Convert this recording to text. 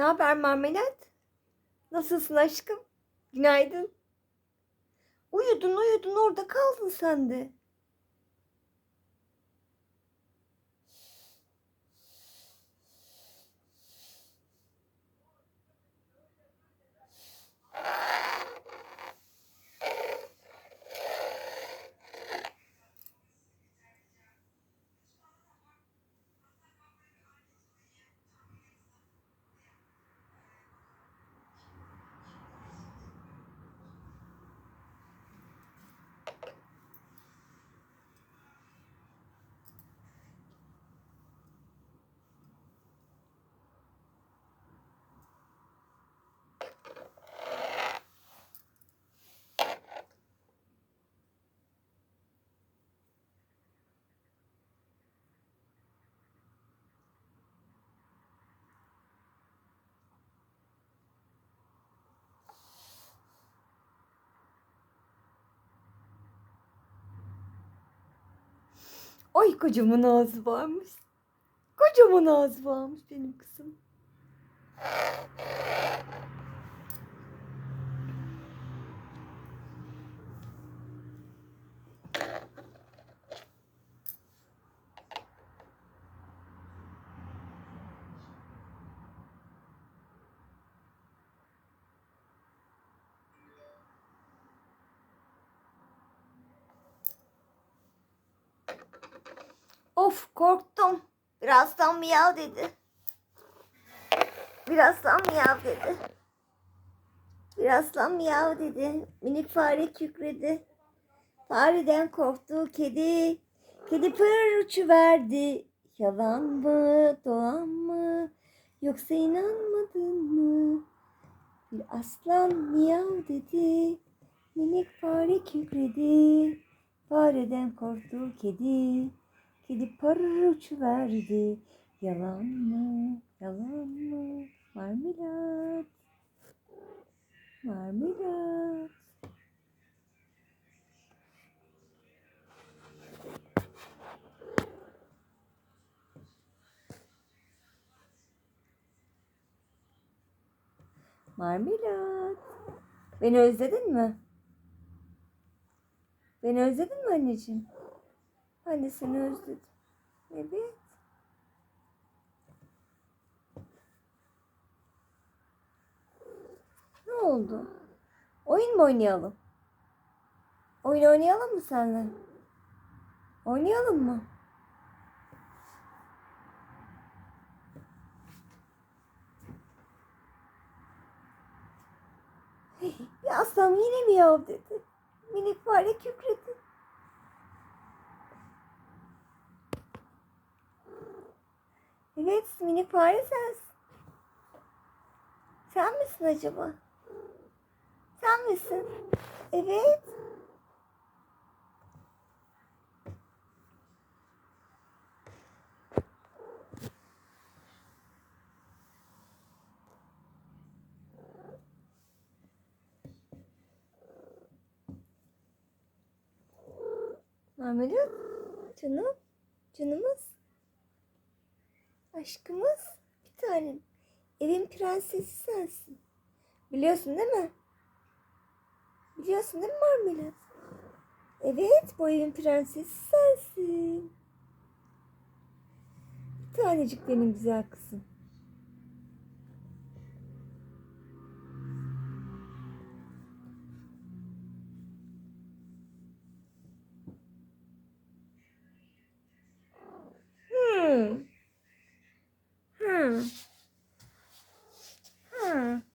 Ne haber Marmelat? Nasılsın aşkım? Günaydın. Uyudun uyudun orada kaldın sen de. Ay kocaman ağzı varmış. Kocaman ağzı varmış benim kızım. Of korktum. Birazdan miyav dedi. Birazdan miyav dedi. Birazdan miyav dedi. Minik fare kükredi. Fareden korktu kedi. Kedi pır uçuverdi. Yalan mı, dolan mı? Yoksa inanmadın mı? Bir aslan miyav dedi. Minik fare kükredi. Fareden korktu kedi. Kedi parır uçuverdi. Yalan mı? Yalan mı? Marmelat. Marmelat. Marmelat. Beni özledin mi? Beni özledin mi anneciğim? Seni özledim. Evet. Ne oldu? Oyun mu oynayalım? Oyun oynayalım mı seninle? Oynayalım mı? Bir aslan yine miyav dedi. Minik fare kükredi. Evet, minik fare sensin. Sen misin acaba? Sen misin? Evet. Marmelat, canım, canımız. Aşkımız bir tanem. Evin prensesi sensin. Biliyorsun değil mi? Biliyorsun değil mi Marmelat? Evet bu evin prensesi sensin. Bir tanecik benim güzel kızım.